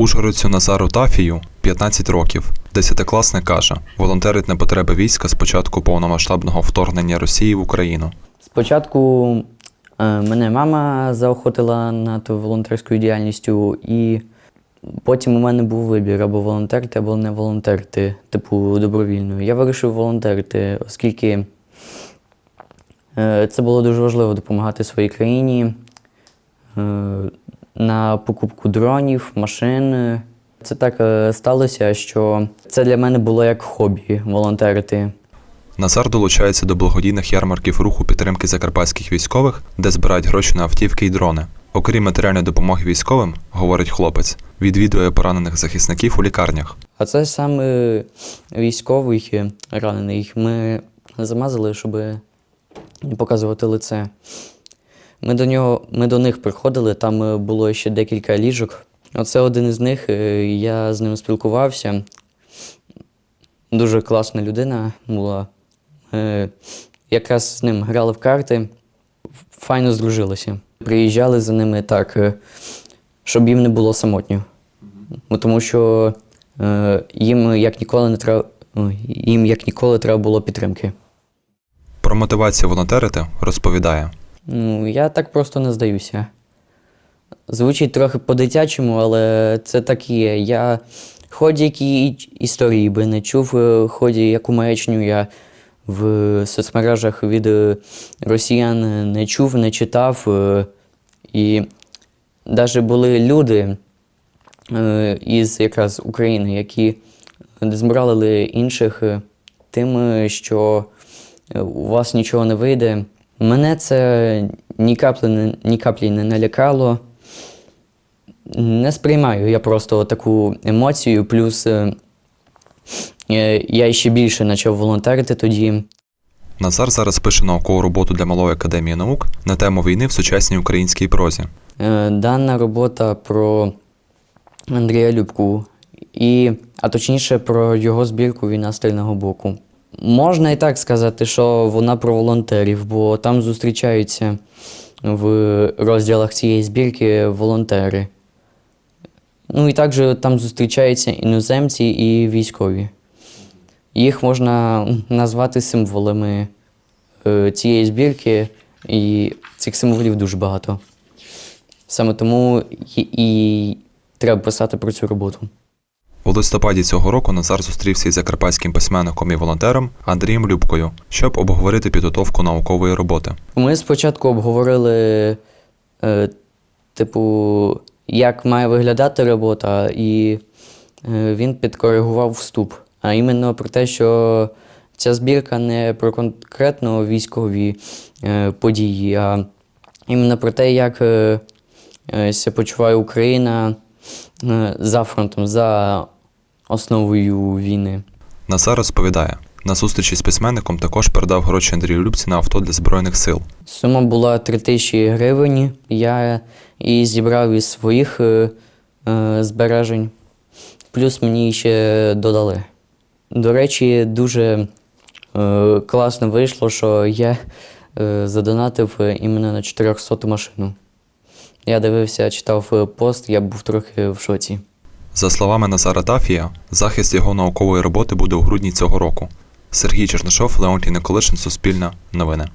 Ужгородцю Назару Тафію 15 років. Десятикласник каже, волонтерить на потреби війська з початку повномасштабного вторгнення Росії в Україну. Спочатку е, мене мама заохотила над волонтерською діяльністю, і потім у мене був вибір або волонтерити, або не волонтерити, типу добровільно. Я вирішив волонтерити, оскільки е, це було дуже важливо допомагати своїй країні е, на покупку дронів, машин. Це так е, сталося, що це для мене було як хобі волонтерити. Назар долучається до благодійних ярмарків руху підтримки закарпатських військових, де збирають гроші на автівки і дрони. Окрім матеріальної допомоги військовим, говорить хлопець, відвідує поранених захисників у лікарнях. А це саме військовий е, ранений. Ми замазали, щоб не показувати лице. Ми до, нього, ми до них приходили, там е, було ще декілька ліжок. Оце один із них. е, Я з ним спілкувався. Дуже класна людина була. Е, Якраз з ним грали в карти, файно здружилися. Приїжджали за ними так, щоб їм не було самотньо. Тому що їм як ніколи не треба. Їм як ніколи треба було підтримки. Про мотивацію волонтерити розповідає. Ну, я так просто не здаюся. Звучить трохи по-дитячому, але це так і є. Я хоч які історії би не чув, е, хоч яку маячню я в соцмережах від е, росіян не чув, не читав. е, І навіть були люди із якраз України, які збирали інших тим, що у вас нічого не вийде. Мене це ні каплі, ні каплі не налякало. Не сприймаю я просто таку емоцію, плюс е, е, я ще більше почав волонтерити тоді. Назар зараз пише наукову роботу для Малої академії наук на тему війни в сучасній українській прозі. Е, Дана робота про Андрія Любку, і, а точніше про його збірку Війна з тильного боку. Можна і так сказати, що вона про волонтерів, бо там зустрічаються в розділах цієї збірки волонтери. Ну і також там зустрічаються іноземці і військові. Їх можна назвати символами е, цієї збірки, і цих символів дуже багато. Саме тому і, і треба писати про цю роботу. У листопаді цього року Назар зустрівся із закарпатським письменником і волонтером Андрієм Любкою, щоб обговорити підготовку наукової роботи. Ми спочатку обговорили, е, типу, як має виглядати робота, і е, він підкоригував вступ. А іменно про те, що ця збірка не про конкретно військові е, події, а іменно про те, як е, е, себе почуває Україна за фронтом, за основою війни. Назар розповідає, на зустрічі з письменником також передав гроші Андрію Любці на авто для Збройних сил. Сума була 3 тисячі гривень. Я її зібрав із своїх е, е, збережень, плюс мені ще додали. До речі, дуже е, класно вийшло, що я е, задонатив е, іменно на 400 машину. Я дивився, читав е, пост, я був трохи в шоці. За словами Назара Дафія, захист його наукової роботи буде у грудні цього року. Сергій Чернишов, Леонтій Николишин, Суспільне, Новини.